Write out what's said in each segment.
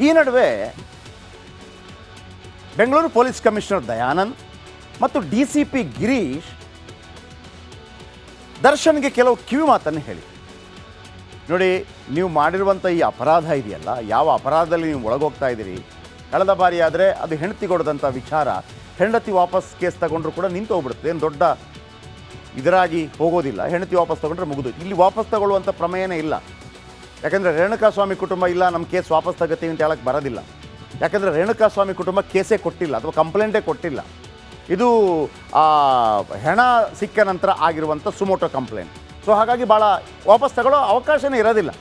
ಈ ನಡುವೆ Bengaluru police commissioner Dayanand ಮತ್ತು ಡಿ ಸಿ ಪಿ ಗಿರೀಶ್ ದರ್ಶನ್ಗೆ ಕೆಲವು ಕಿವಿ ಮಾತನ್ನು ಹೇಳಿ ನೋಡಿ, ನೀವು ಮಾಡಿರುವಂಥ ಈ ಅಪರಾಧ ಇದೆಯಲ್ಲ, ಯಾವ ಅಪರಾಧದಲ್ಲಿ ನೀವು ಒಳಗೋಗ್ತಾ ಇದ್ದೀರಿ? ಕಳೆದ ಬಾರಿ ಆದರೆ ಅದು ಹೆಂಡತಿ ಕೊಡದಂಥ ವಿಚಾರ, ಹೆಂಡತಿ ವಾಪಸ್ ಕೇಸ್ ತಗೊಂಡ್ರು ಕೂಡ ನಿಂತು ಹೋಗ್ಬಿಡುತ್ತೆ. ಏನು ದೊಡ್ಡ ಇದರಾಗಿ ಹೋಗೋದಿಲ್ಲ. ಹೆಂಡತಿ ವಾಪಸ್ ತಗೊಂಡ್ರೆ ಮುಗಿದು. ಇಲ್ಲಿ ವಾಪಸ್ ತಗೊಳ್ಳುವಂಥ ಪ್ರಮೇಯನೇ ಇಲ್ಲ. ಯಾಕಂದರೆ ರೇಣುಕಾಸ್ವಾಮಿ ಕುಟುಂಬ ಇಲ್ಲ ನಮ್ಮ ಕೇಸ್ ವಾಪಸ್ ತಗೋತೀವಿ ಅಂತ ಹೇಳಕ್ಕೆ ಬರೋದಿಲ್ಲ. ಯಾಕಂದರೆ ರೇಣುಕಾಸ್ವಾಮಿ ಕುಟುಂಬ ಕೇಸೇ ಕೊಟ್ಟಿಲ್ಲ, ಅಥವಾ ಕಂಪ್ಲೇಂಟೇ ಕೊಟ್ಟಿಲ್ಲ. ಇದು ಹೆಣ ಸಿಕ್ಕ ನಂತರ ಆಗಿರುವಂಥ ಸುಮೋಟೋ ಕಂಪ್ಲೇಂಟ್. ಸೊ ಹಾಗಾಗಿ ಭಾಳ ವಾಪಸ್ ತಗೊಳ್ಳೋ ಅವಕಾಶನೇ ಇರೋದಿಲ್ಲ.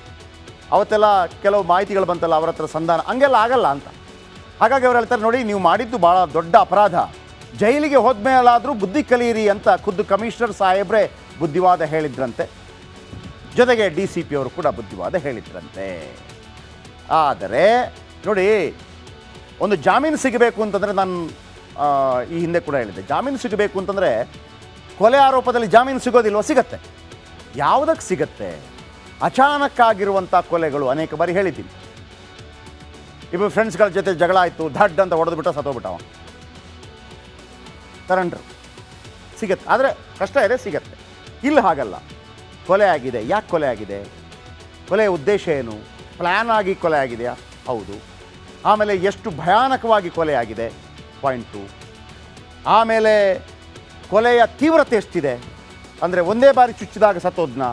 ಅವತ್ತೆಲ್ಲ ಕೆಲವು ಮಾಹಿತಿಗಳು ಬಂತಲ್ಲ ಅವರ ಹತ್ರ ಸಂಧಾನ, ಹಂಗೆಲ್ಲ ಆಗಲ್ಲ ಅಂತ. ಹಾಗಾಗಿ ಅವ್ರು ಹೇಳ್ತಾರೆ ನೋಡಿ, ನೀವು ಮಾಡಿದ್ದು ಭಾಳ ದೊಡ್ಡ ಅಪರಾಧ. ಜೈಲಿಗೆ ಹೋದ್ಮೇಲಾದರೂ ಬುದ್ಧಿ ಕಲಿಯಿರಿ ಅಂತ ಖುದ್ದು ಕಮಿಷನರ್ ಸಾಹೇಬ್ರೆ ಬುದ್ಧಿವಾದ ಹೇಳಿದ್ರಂತೆ. ಜೊತೆಗೆ ಡಿ ಸಿ ಪಿ ಅವರು ಕೂಡ ಬುದ್ಧಿವಾದ ಹೇಳಿದ್ರಂತೆ. ಆದರೆ, ನೋಡಿ, ಒಂದು ಜಾಮೀನು ಸಿಗಬೇಕು ಅಂತಂದರೆ ನಾನು ಈ ಹಿಂದೆ ಕೂಡ ಹೇಳಿದ್ದೆ. ಜಾಮೀನು ಸಿಗಬೇಕು ಅಂತಂದರೆ ಕೊಲೆ ಆರೋಪದಲ್ಲಿ ಜಾಮೀನು ಸಿಗೋದಿಲ್ವೋ? ಸಿಗತ್ತೆ. ಯಾವುದಕ್ಕೆ ಸಿಗತ್ತೆ? ಅಚಾನಕ್ಕಾಗಿರುವಂಥ ಕೊಲೆಗಳು ಅನೇಕ ಬಾರಿ ಹೇಳಿದ್ದೀನಿ. ಇಬ್ಬರು ಫ್ರೆಂಡ್ಸ್ಗಳ ಜೊತೆ ಜಗಳ ಆಯಿತು ಧಡ್ ಅಂತ ಹೊಡೆದ್ಬಿಟ್ಟ ಸತ್ತೋಗ್ಬಿಟ್ಟವ. ತರಂಡ್ರು. ಸಿಗತ್ತೆ. ಆದರೆ ಕಷ್ಟ ಇದೆ, ಸಿಗತ್ತೆ. ಇಲ್ಲಿ ಹಾಗಲ್ಲ. ಕೊಲೆ ಆಗಿದೆ. ಯಾಕೆ ಕೊಲೆ ಆಗಿದೆ? ಕೊಲೆಯ ಉದ್ದೇಶ ಏನು? ಪ್ಲ್ಯಾನ್ ಆಗಿ ಕೊಲೆ ಆಗಿದೆಯಾ? ಹೌದು. ಆಮೇಲೆ ಎಷ್ಟು ಭಯಾನಕವಾಗಿ ಕೊಲೆ ಆಗಿದೆ? ಪಾಯಿಂಟ್ ಟು ಆಮೇಲೆ ಕೊಲೆಯ ತೀವ್ರತೆ ಎಷ್ಟಿದೆ? ಅಂದರೆ ಒಂದೇ ಬಾರಿ ಚುಚ್ಚಿದಾಗ ಸತ್ತೋದ್ನ?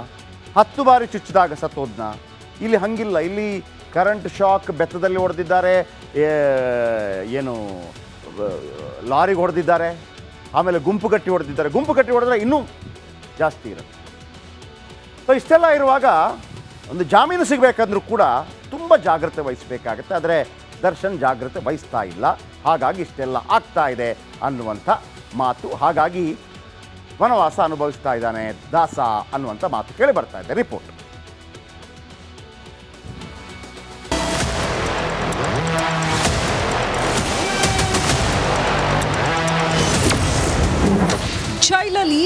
ಹತ್ತು ಬಾರಿ ಚುಚ್ಚಿದಾಗ ಸತ್ತೋದ್ನ? ಇಲ್ಲಿ ಹಂಗಿಲ್ಲ. ಇಲ್ಲಿ ಕರೆಂಟ್ ಶಾಕ್ ಬೆತ್ತದಲ್ಲಿ ಹೊಡೆದಿದ್ದಾರೆ. ಏನು, ಲಾರಿಗೆ ಹೊಡೆದಿದ್ದಾರೆ. ಆಮೇಲೆ ಗುಂಪು ಕಟ್ಟಿ ಹೊಡೆದಿದ್ದಾರೆ. ಗುಂಪು ಕಟ್ಟಿ ಹೊಡೆದ್ರೆ ಇನ್ನೂ ಜಾಸ್ತಿ ಇರುತ್ತೆ. ಸೊ ಇಷ್ಟೆಲ್ಲ ಇರುವಾಗ ಒಂದು ಜಾಮೀನು ಸಿಗಬೇಕಂದ್ರೂ ಕೂಡ ತುಂಬ ಜಾಗ್ರತೆ ವಹಿಸಬೇಕಾಗತ್ತೆ. ಆದರೆ ದರ್ಶನ್ ಜಾಗ್ರತೆ ವಹಿಸ್ತಾ ಇಲ್ಲ. ಹಾಗಾಗಿ ಇಷ್ಟೆಲ್ಲ ಆಗ್ತಾ ಇದೆ ಅನ್ನುವಂಥ ಮಾತು. ಹಾಗಾಗಿ ವನವಾಸ ಅನುಭವಿಸ್ತಾ ಇದ್ದಾನೆ ದಾಸ ಅನ್ನುವಂಥ ಮಾತು ಕೇಳಿ ಬರ್ತಾ ಇದೆ. ರಿಪೋರ್ಟ್.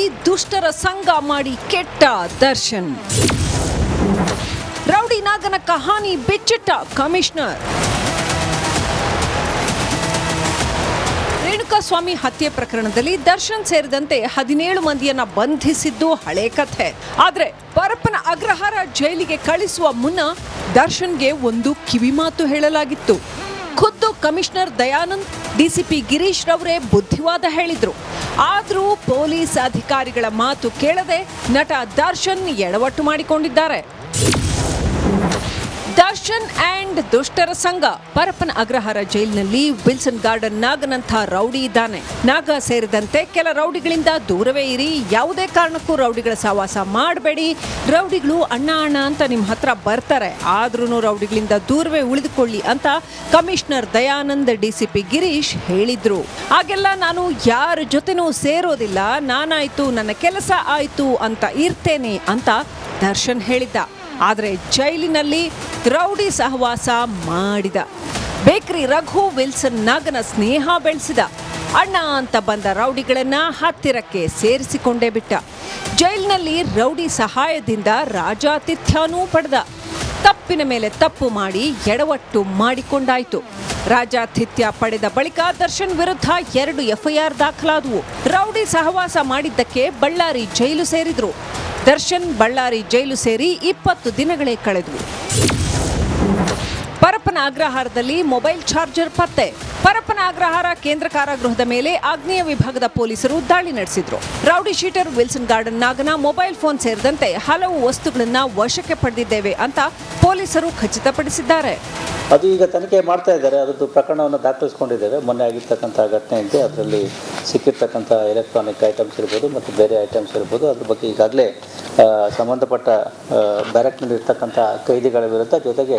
ದುಷ್ಟರ ಸಂಘ ಮಾಡಿ ಕೆಟ್ಟ ದರ್ಶನ್. ರೌಡಿ ನಾಗನ ಕಹಾನಿ ಬಿಚ್ಚಿಟ್ಟ ಕಮಿಷನರ್. ರೇಣುಕಾಸ್ವಾಮಿ ಹತ್ಯೆ ಪ್ರಕರಣದಲ್ಲಿ ದರ್ಶನ್ ಸೇರಿದಂತೆ ಹದಿನೇಳು ಮಂದಿಯನ್ನ ಬಂಧಿಸಿದ್ದು ಹಳೆ ಕಥೆ. ಆದ್ರೆ ಪರಪ್ಪನ ಅಗ್ರಹಾರ ಜೈಲಿಗೆ ಕಳಿಸುವ ಮುನ್ನ ದರ್ಶನ್ಗೆ ಒಂದು ಕಿವಿಮಾತು ಹೇಳಲಾಗಿತ್ತು. ಖುದ್ದು ಕಮಿಷನರ್ ದಯಾನಂದ್, ಡಿಸಿಪಿ ಗಿರೀಶ್ ರವರೇ ಬುದ್ಧಿವಾದ ಹೇಳಿದ್ರು. ಆದ್ರೂ ಪೊಲೀಸ್ ಅಧಿಕಾರಿಗಳ ಮಾತು ಕೇಳದೆ ನಟ ದರ್ಶನ್ ಎಡವಟ್ಟು ಮಾಡಿಕೊಂಡಿದ್ದಾರೆ. ದರ್ಶನ್ ಅಂಡ್ ದುಷ್ಟರ ಸಂಘ ಪರಪ್ಪನ ಅಗ್ರಹಾರ ಜೈಲಿನಲ್ಲಿ ವಿಲ್ಸನ್ ಗಾರ್ಡನ್ ನಾಗನಂಥ ರೌಡಿ ಇದ್ದಾನೆ. ನಾಗ ಸೇರಿದಂತೆ ಕೆಲ ರೌಡಿಗಳಿಂದ ದೂರವೇ ಇರಿ. ಯಾವುದೇ ಕಾರಣಕ್ಕೂ ರೌಡಿಗಳ ಸಹವಾಸ ಮಾಡಬೇಡಿ. ರೌಡಿಗಳು ಅಣ್ಣ ಅಣ್ಣ ಅಂತ ನಿಮ್ಮ ಹತ್ರ ಬರ್ತಾರೆ. ಆದ್ರೂ ರೌಡಿಗಳಿಂದ ದೂರವೇ ಉಳಿದುಕೊಳ್ಳಿ ಅಂತ ಕಮಿಷನರ್ ದಯಾನಂದ್ ಡಿಸಿಪಿ ಗಿರೀಶ್ ಹೇಳಿದ್ರು. ಹಾಗೆಲ್ಲ ನಾನು ಯಾರ ಜೊತೆನೂ ಸೇರೋದಿಲ್ಲ. ನಾನಾಯ್ತು, ನನ್ನ ಕೆಲಸ ಆಯ್ತು ಅಂತ ಇರ್ತೇನೆ ಅಂತ ದರ್ಶನ್ ಹೇಳಿದ್ದ. ಆದರೆ ಜೈಲಿನಲ್ಲಿ ರೌಡಿ ಸಹವಾಸ ಮಾಡಿದ. ಬೇಕರಿ ರಘು ವಿಲ್ಸನ್ ನಾಗನ ಸ್ನೇಹ ಬೆಳೆಸಿದ. ಅಣ್ಣ ಅಂತ ಬಂದ ರೌಡಿಗಳನ್ನ ಹತ್ತಿರಕ್ಕೆ ಸೇರಿಸಿಕೊಂಡೇ ಬಿಟ್ಟ. ಜೈಲಿನಲ್ಲಿ ರೌಡಿ ಸಹಾಯದಿಂದ ರಾಜಾತಿಥ್ಯನೂ ಪಡೆದ. ತಪ್ಪಿನ ಮೇಲೆ ತಪ್ಪು ಮಾಡಿ ಎಡವಟ್ಟು ಮಾಡಿಕೊಂಡಾಯ್ತು. ರಾಜಾತಿಥ್ಯ ಪಡೆದ ಬಳಿಕ ದರ್ಶನ್ ವಿರುದ್ಧ ಎರಡು ಎಫ್ಐಆರ್ ದಾಖಲಾದವು. ರೌಡಿ ಸಹವಾಸ ಮಾಡಿದ್ದಕ್ಕೆ ಬಳ್ಳಾರಿ ಜೈಲು ಸೇರಿದ್ರು. ದರ್ಶನ್ ಬಳ್ಳಾರಿ ಜೈಲು ಸೇರಿ ಇಪ್ಪತ್ತು ದಿನಗಳೇ ಕಳೆದವು. ಅಗ್ರಹಾರದಲ್ಲಿ ಮೊಬೈಲ್ ಚಾರ್ಜರ್ ಪತ್ತೆ. ಪರಪ್ಪನ ಅಗ್ರಹಾರ ಕೇಂದ್ರ ಕಾರಾಗೃಹದ ಮೇಲೆ ಆಗ್ನೇಯ ವಿಭಾಗದ ಪೊಲೀಸರು ದಾಳಿ ನಡೆಸಿದ್ರು. ರೌಡಿ ಶೀಟರ್ ವಿಲ್ಸನ್ ಗಾರ್ಡನ್ ನಾಗನ ಮೊಬೈಲ್ ಫೋನ್ ಸೇರಿದಂತೆ ಹಲವು ವಸ್ತುಗಳನ್ನ ವಶಕ್ಕೆ ಪಡೆದಿದ್ದೇವೆ ಅಂತ ಪೊಲೀಸರು ಖಚಿತಪಡಿಸಿದ್ದಾರೆ. ಅದು ಈಗ ತನಿಖೆ ಮಾಡ್ತಾ ಇದ್ದಾರೆ. ಅದರದ್ದು ಪ್ರಕರಣವನ್ನು ದಾಖಲಿಸ್ಕೊಂಡಿದ್ದೇವೆ. ಮೊನ್ನೆ ಆಗಿರ್ತಕ್ಕಂಥ ಘಟನೆ ಇದೆ ಅದರಲ್ಲಿ ಸಿಕ್ಕಿರ್ತಕ್ಕಂಥ ಎಲೆಕ್ಟ್ರಾನಿಕ್ ಐಟಮ್ಸ್ ಇರ್ಬೋದು ಮತ್ತು ಬೇರೆ ಐಟಮ್ಸ್ ಇರ್ಬೋದು. ಅದ್ರ ಬಗ್ಗೆ ಈಗಾಗಲೇ ಸಂಬಂಧಪಟ್ಟ ಬ್ಯಾರಕ್ನಲ್ಲಿರ್ತಕ್ಕಂಥ ಬ್ಯಾರಕ್ನಲ್ಲಿ ಕೈದಿಗಳ ವಿರುದ್ಧ ಜೊತೆಗೆ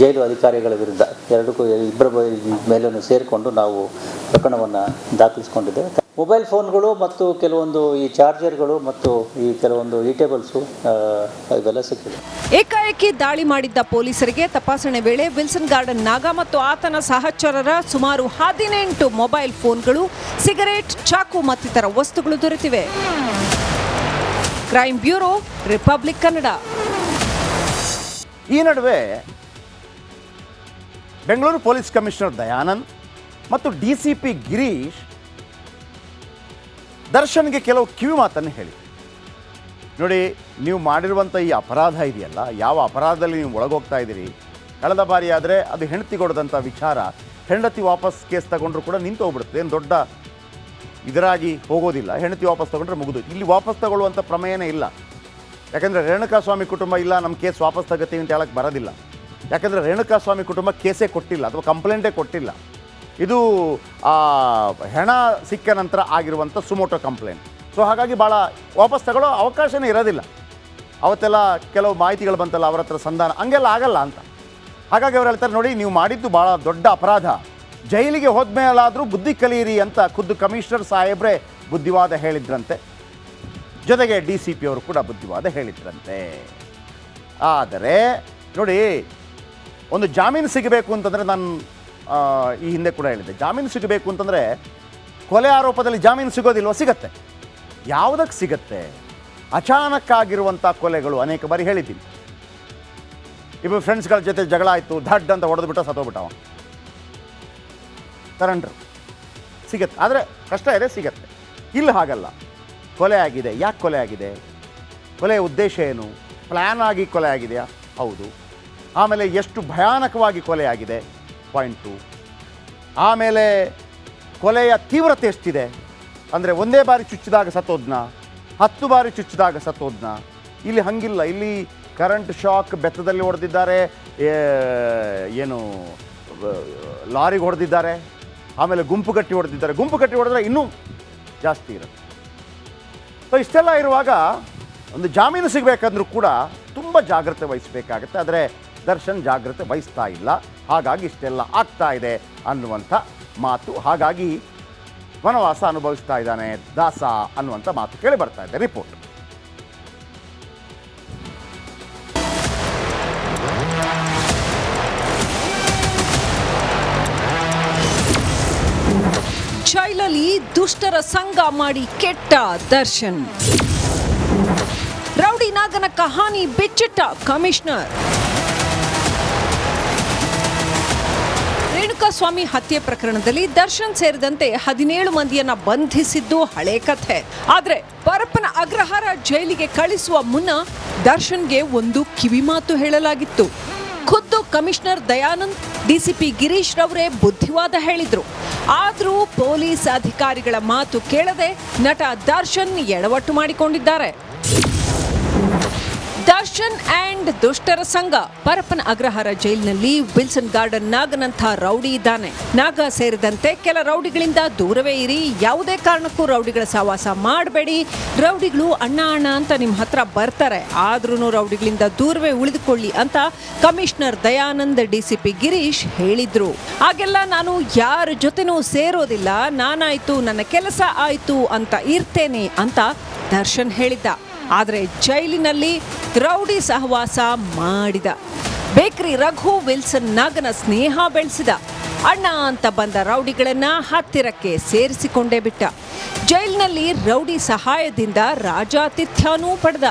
ಜೈಲು ಅಧಿಕಾರಿಗಳ ವಿರುದ್ಧ ಎರಡಕ್ಕೂ ಇಬ್ಬರ ಮೇಲೂ ಸೇರಿಕೊಂಡು ನಾವು ಪ್ರಕರಣವನ್ನು ದಾಖಲಿಸಿಕೊಂಡಿದ್ದೇವೆ. ಮೊಬೈಲ್ ಫೋನ್ಗಳು ಮತ್ತು ಕೆಲವೊಂದು ಈ ಚಾರ್ಜರ್ಗಳು ಮತ್ತು ಈ ಕೆಲವೊಂದು ಈಟೇಬಲ್ಸು ಇವೆಲ್ಲ ಸಿಕ್ಕಿದೆ. ಏಕಾಏಕಿ ದಾಳಿ ಮಾಡಿದ್ದ ಪೊಲೀಸರಿಗೆ ತಪಾಸಣೆ ವೇಳೆ ವಿಲ್ಸನ್ ಗಾರ್ಡನ್ ನಾಗ ಮತ್ತು ಆತನ ಸಹಚರರ ಸುಮಾರು ಹದಿನೆಂಟು ಮೊಬೈಲ್ ಫೋನ್ಗಳು, ಸಿಗರೇಟ್, ಚಾಕು ಮತ್ತಿತರ ವಸ್ತುಗಳು ದೊರೆತಿವೆ. ಕ್ರೈಮ್ ಬ್ಯೂರೋ ರಿಪಬ್ಲಿಕ್ ಕನ್ನಡ ಈ ನಡುವೆ ಬೆಂಗಳೂರು ಪೊಲೀಸ್ ಕಮಿಷನರ್ ದಯಾನಂದ್ ಮತ್ತು ಡಿ ಸಿ ಪಿ ಗಿರೀಶ್ ದರ್ಶನ್ಗೆ ಕೆಲವು ಕಿವಿ ಮಾತನ್ನು ಹೇಳಿ. ನೋಡಿ, ನೀವು ಮಾಡಿರುವಂಥ ಈ ಅಪರಾಧ ಇದೆಯಲ್ಲ, ಯಾವ ಅಪರಾಧದಲ್ಲಿ ನೀವು ಒಳಗೋಗ್ತಾ ಇದ್ದೀರಿ? ಕಳೆದ ಬಾರಿ ಆದರೆ ಅದು ಹೆಂಡತಿ ಕೊಡದಂಥ ವಿಚಾರ, ಹೆಂಡತಿ ವಾಪಸ್ ಕೇಸ್ ತಗೊಂಡ್ರು ಕೂಡ ನಿಂತು ಹೋಗ್ಬಿಡುತ್ತೆ ಏನು ದೊಡ್ಡ ಇದರಾಗಿ ಹೋಗೋದಿಲ್ಲ. ಹೆಂಡತಿ ವಾಪಸ್ ತಗೊಂಡ್ರೆ ಮುಗಿದು. ಇಲ್ಲಿ ವಾಪಸ್ ತಗೊಳ್ಳುವಂಥ ಪ್ರಮೇಯನೇ ಇಲ್ಲ. ಯಾಕಂದರೆ ರೇಣುಕಾಸ್ವಾಮಿ ಕುಟುಂಬ ಇಲ್ಲ ನಮ್ಮ ಕೇಸ್ ವಾಪಸ್ ತಗತ್ತೀವಿ ಅಂತ ಹೇಳಕ್ಕೆ ಬರೋದಿಲ್ಲ. ಯಾಕಂದರೆ ರೇಣುಕಾಸ್ವಾಮಿ ಕುಟುಂಬ ಕೇಸೇ ಕೊಟ್ಟಿಲ್ಲ, ಅಥವಾ ಕಂಪ್ಲೇಂಟೇ ಕೊಟ್ಟಿಲ್ಲ. ಇದು ಹೆಣ ಸಿಕ್ಕ ನಂತರ ಆಗಿರುವಂಥ ಸುಮೋಟೋ ಕಂಪ್ಲೇಂಟ್. ಸೊ, ಹಾಗಾಗಿ ಭಾಳ ವಾಪಸ್ ತಗೊಳ್ಳೋ ಅವಕಾಶನೇ ಇರೋದಿಲ್ಲ. ಅವತ್ತೆಲ್ಲ ಕೆಲವು ಮಾಹಿತಿಗಳು ಬಂತಲ್ಲ, ಅವರ ಹತ್ರ ಸಂಧಾನ, ಹಂಗೆಲ್ಲ ಆಗಲ್ಲ ಅಂತ. ಹಾಗಾಗಿ ಅವ್ರು ಹೇಳ್ತಾರೆ, ನೋಡಿ, ನೀವು ಮಾಡಿದ್ದು ಭಾಳ ದೊಡ್ಡ ಅಪರಾಧ. ಜೈಲಿಗೆ ಹೋದ್ಮೇಲಾದರೂ ಬುದ್ಧಿ ಕಲಿಯಿರಿ ಅಂತ ಖುದ್ದು ಕಮಿಷನರ್ ಸಾಹೇಬ್ರೆ ಬುದ್ಧಿವಾದ ಹೇಳಿದ್ರಂತೆ. ಜೊತೆಗೆ ಡಿ ಸಿ ಪಿ ಅವರು ಕೂಡ ಬುದ್ಧಿವಾದ ಹೇಳಿದ್ರಂತೆ. ಆದರೆ, ನೋಡಿ, ಒಂದು ಜಾಮೀನು ಸಿಗಬೇಕು ಅಂತಂದರೆ ನಾನು ಈ ಹಿಂದೆ ಕೂಡ ಹೇಳಿದ್ದೆ. ಜಾಮೀನು ಸಿಗಬೇಕು ಅಂತಂದರೆ ಕೊಲೆ ಆರೋಪದಲ್ಲಿ ಜಾಮೀನು ಸಿಗೋದಿಲ್ವ? ಸಿಗತ್ತೆ. ಯಾವುದಕ್ಕೆ ಸಿಗತ್ತೆ? ಅಚಾನಕ್ ಆಗಿರುವಂಥ ಕೊಲೆಗಳು ಅನೇಕ ಬಾರಿ ಹೇಳಿದ್ದೀನಿ. ಇಬ್ಬರು ಫ್ರೆಂಡ್ಸ್ಗಳ ಜೊತೆ ಜಗಳ ಆಯಿತು ಧಡ್ ಅಂತ ಹೊಡೆದ್ಬಿಟ್ಟ ಸತ್ತೋಗ್ಬಿಟ್ಟವ ಕರೆಂಟ್ರು ಸಿಗತ್ತೆ. ಆದರೆ ಕಷ್ಟ ಇದೆ, ಸಿಗತ್ತೆ. ಇಲ್ಲಿ ಹಾಗಲ್ಲ. ಕೊಲೆ ಆಗಿದೆ. ಯಾಕೆ ಕೊಲೆ ಆಗಿದೆ? ಕೊಲೆಯ ಉದ್ದೇಶ ಏನು? ಪ್ಲ್ಯಾನ್ ಆಗಿ ಕೊಲೆ ಆಗಿದೆಯಾ? ಹೌದು. ಆಮೇಲೆ ಎಷ್ಟು ಭಯಾನಕವಾಗಿ ಕೊಲೆ ಆಗಿದೆ? ಪಾಯಿಂಟ್ ಟು ಆಮೇಲೆ ಕೊಲೆಯ ತೀವ್ರತೆ ಎಷ್ಟಿದೆ? ಅಂದರೆ ಒಂದೇ ಬಾರಿ ಚುಚ್ಚಿದಾಗ ಸತ್ತೋದ್ನ? ಹತ್ತು ಬಾರಿ ಚುಚ್ಚಿದಾಗ ಸತ್ತೋದ್ನ? ಇಲ್ಲಿ ಹಂಗಿಲ್ಲ. ಇಲ್ಲಿ ಕರೆಂಟ್ ಶಾಕ್ ಬೆತ್ತದಲ್ಲಿ ಹೊಡೆದಿದ್ದಾರೆ. ಏನು ಲಾರಿಗೆ ಹೊಡೆದಿದ್ದಾರೆ. ಆಮೇಲೆ ಗುಂಪು ಕಟ್ಟಿ ಹೊಡೆದಿದ್ದಾರೆ. ಗುಂಪು ಕಟ್ಟಿ ಹೊಡೆದ್ರೆ ಇನ್ನೂ ಜಾಸ್ತಿ ಇರುತ್ತೆ. ಸೊ ಇಷ್ಟೆಲ್ಲ ಇರುವಾಗ ಒಂದು ಜಾಮೀನು ಸಿಗಬೇಕಂದ್ರೂ ಕೂಡ ತುಂಬ ಜಾಗ್ರತೆ ವಹಿಸಬೇಕಾಗತ್ತೆ. ಆದರೆ ದರ್ಶನ್ ಜಾಗ್ರತೆ ವಹಿಸ್ತಾ ಇಲ್ಲ. ಹಾಗಾಗಿ ಇಷ್ಟೆಲ್ಲ ಆಗ್ತಾ ಇದೆ ಅನ್ನುವಂಥ ಮಾತು. ಹಾಗಾಗಿ ವನವಾಸ ಅನುಭವಿಸ್ತಾ ಇದ್ದಾನೆ ದಾಸ ಅನ್ನುವಂಥ ಮಾತು ಕೇಳಿ ಬರ್ತಾ ಇದೆ. ರಿಪೋರ್ಟ್. ಜೈಲಲ್ಲಿ ದುಷ್ಟರ ಸಂಘ ಮಾಡಿ ಕೆಟ್ಟ ದರ್ಶನ್. ರೌಡಿ ನಾಗನ ಕಹಾನಿ ಬಿಚ್ಚಿಟ್ಟ ಕಮಿಷನರ್. ರೇಣುಕಾಸ್ವಾಮಿ ಹತ್ಯೆ ಪ್ರಕರಣದಲ್ಲಿ ದರ್ಶನ್ ಸೇರಿದಂತೆ ಹದಿನೇಳು ಮಂದಿಯನ್ನ ಬಂಧಿಸಿದ್ದು ಹಳೆ ಕಥೆ. ಆದ್ರೆ ಪರಪ್ಪನ ಅಗ್ರಹಾರ ಜೈಲಿಗೆ ಕಳಿಸುವ ಮುನ್ನ ದರ್ಶನ್ಗೆ ಒಂದು ಕಿವಿಮಾತು ಹೇಳಲಾಗಿತ್ತು. ಕಮಿಷನರ್ ದಯಾನಂದ್, ಡಿಸಿಪಿ ಗಿರೀಶ್ ರವರೇ ಬುದ್ಧಿವಾದ ಹೇಳಿದ್ರು. ಆದರೂ ಪೊಲೀಸ್ ಅಧಿಕಾರಿಗಳ ಮಾತು ಕೇಳದೆ ನಟ ದರ್ಶನ್ ಎಡವಟ್ಟು ಮಾಡಿಕೊಂಡಿದ್ದಾರೆ. ದರ್ಶನ್ ಅಂಡ್ ದುಷ್ಟರ ಸಂಘ ಪರಪ್ಪನ ಅಗ್ರಹಾರ ಜೈಲಿನಲ್ಲಿ ವಿಲ್ಸನ್ ಗಾರ್ಡನ್ ನಾಗನಂಥ ರೌಡಿ ಇದ್ದಾನೆ. ನಾಗ ಸೇರಿದಂತೆ ಕೆಲ ರೌಡಿಗಳಿಂದ ದೂರವೇ ಇರಿ. ಯಾವುದೇ ಕಾರಣಕ್ಕೂ ರೌಡಿಗಳ ಸಹವಾಸ ಮಾಡಬೇಡಿ. ರೌಡಿಗಳು ಅಣ್ಣ ಅಣ್ಣ ಅಂತ ನಿಮ್ಮ ಹತ್ರ ಬರ್ತಾರೆ. ಆದ್ರೂ ರೌಡಿಗಳಿಂದ ದೂರವೇ ಉಳಿದುಕೊಳ್ಳಿ ಅಂತ ಕಮಿಷನರ್ ದಯಾನಂದ್ ಡಿಸಿಪಿ ಗಿರೀಶ್ ಹೇಳಿದ್ರು. ಹಾಗೆಲ್ಲ ನಾನು ಯಾರ ಜೊತೆನೂ ಸೇರೋದಿಲ್ಲ. ನಾನಾಯ್ತು, ನನ್ನ ಕೆಲಸ ಆಯ್ತು ಅಂತ ಇರ್ತೇನೆ ಅಂತ ದರ್ಶನ್ ಹೇಳಿದ್ದ. ಆದರೆ ಜೈಲಿನಲ್ಲಿ ರೌಡಿ ಸಹವಾಸ ಮಾಡಿದ. ಬೇಕ್ರಿ ರಘು ವಿಲ್ಸನ್ ನಾಗನ ಸ್ನೇಹ ಬೆಳೆಸಿದ. ಅಣ್ಣ ಅಂತ ಬಂದ ರೌಡಿಗಳನ್ನ ಹತ್ತಿರಕ್ಕೆ ಸೇರಿಸಿಕೊಂಡೇ ಬಿಟ್ಟ. ಜೈಲಿನಲ್ಲಿ ರೌಡಿ ಸಹಾಯದಿಂದ ರಾಜಾತಿಥ್ಯನೂ ಪಡೆದ.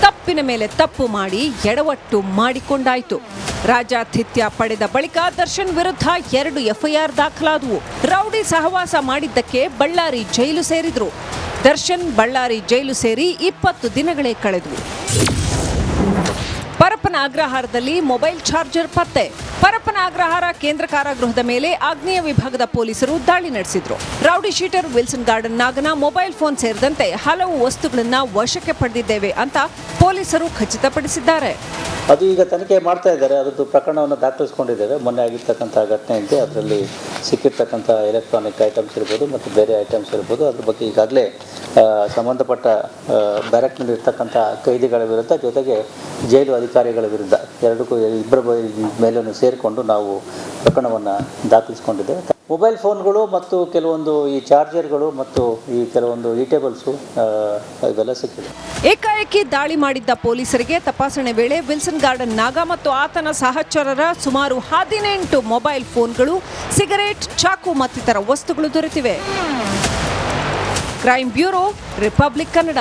ತಪ್ಪಿನ ಮೇಲೆ ತಪ್ಪು ಮಾಡಿ ಎಡವಟ್ಟು ಮಾಡಿಕೊಂಡಾಯಿತು. ರಾಜಾತಿಥ್ಯ ಪಡೆದ ಬಳಿಕ ದರ್ಶನ್ ವಿರುದ್ಧ ಎರಡು ಎಫ್ಐಆರ್ ದಾಖಲಾದವು. ರೌಡಿ ಸಹವಾಸ ಮಾಡಿದ್ದಕ್ಕೆ ಬಳ್ಳಾರಿ ಜೈಲು ಸೇರಿದ್ರು. ದರ್ಶನ್ ಬಳ್ಳಾರಿ ಜೈಲು ಸೇರಿ ಇಪ್ಪತ್ತು ದಿನಗಳೇ ಕಳೆದವು. ಪರಪ್ಪನ ಅಗ್ರಹಾರದಲ್ಲಿ ಮೊಬೈಲ್ ಚಾರ್ಜರ್ ಪತ್ತೆ. ಪರಪ್ಪನ ಅಗ್ರಹಾರ ಕೇಂದ್ರ ಕಾರಾಗೃಹದ ಮೇಲೆ ಆಗ್ನೇಯ ವಿಭಾಗದ ಪೊಲೀಸರು ದಾಳಿ ನಡೆಸಿದ್ರು. ರೌಡಿ ಶೀಟರ್ ವಿಲ್ಸನ್ ಗಾರ್ಡನ್ ನಾಗನ ಮೊಬೈಲ್ ಫೋನ್ ಸೇರಿದಂತೆ ಹಲವು ವಸ್ತುಗಳನ್ನ ವಶಕ್ಕೆ ಪಡೆದಿದ್ದೇವೆ ಅಂತ ಪೊಲೀಸರು ಖಚಿತಪಡಿಸಿದ್ದಾರೆ. ಅದು ಈಗ ತನಿಖೆ ಮಾಡ್ತಾ ಇದ್ದಾರೆ. ಅದರದ್ದು ಪ್ರಕರಣವನ್ನು ದಾಖಲಿಸಿಕೊಂಡಿದ್ದೇವೆ. ಮೊನ್ನೆ ಆಗಿರ್ತಕ್ಕಂಥ ಘಟನೆ ಅದರಲ್ಲಿ ಸಿಕ್ಕಿರ್ತಕ್ಕಂಥ ಎಲೆಕ್ಟ್ರಾನಿಕ್ ಐಟಮ್ಸ್ ಇರ್ಬೋದು ಮತ್ತು ಬೇರೆ ಐಟಮ್ಸ್ ಇರ್ಬೋದು. ಅದ್ರ ಬಗ್ಗೆ ಈಗಾಗಲೇ ಸಂಬಂಧಪಟ್ಟ ಬ್ಯಾರಕ್ನಲ್ಲಿ ಇರ್ತಕ್ಕಂಥ ಕೈದಿಗಳ ವಿರುದ್ಧ ಜೊತೆಗೆ ಜೈಲು ಅಧಿಕಾರಿಗಳ ವಿರುದ್ಧ ಎರಡಕ್ಕೂ ಇಬ್ಬರ ಮೇಲೂ ಸೇರಿಕೊಂಡು ನಾವು ಪ್ರಕರಣವನ್ನು ದಾಖಲಿಸಿಕೊಂಡಿದ್ದೇವೆ. ಮೊಬೈಲ್ ಫೋನ್ಗಳು ಮತ್ತು ಕೆಲವೊಂದು ಈ ಚಾರ್ಜರ್ಗಳು ಮತ್ತು ಈ ಕೆಲವೊಂದು ಈಟೇಬಲ್ಸು ಇವೆಲ್ಲ ಸಿಕ್ಕಿದೆ. ಏಕಾಏಕಿ ದಾಳಿ ಮಾಡಿದ್ದ ಪೊಲೀಸರಿಗೆ ತಪಾಸಣೆ ವೇಳೆ ವಿಲ್ಸನ್ ಗಾರ್ಡನ್ ನಾಗ ಮತ್ತು ಆತನ ಸಹಚರರ ಸುಮಾರು ಹದಿನೆಂಟು ಮೊಬೈಲ್ ಫೋನ್ಗಳು, ಸಿಗರೇಟ್, ಚಾಕು ಮತ್ತಿತರ ವಸ್ತುಗಳು ದೊರೆತಿವೆ. Crime bureau, Republic Kannada.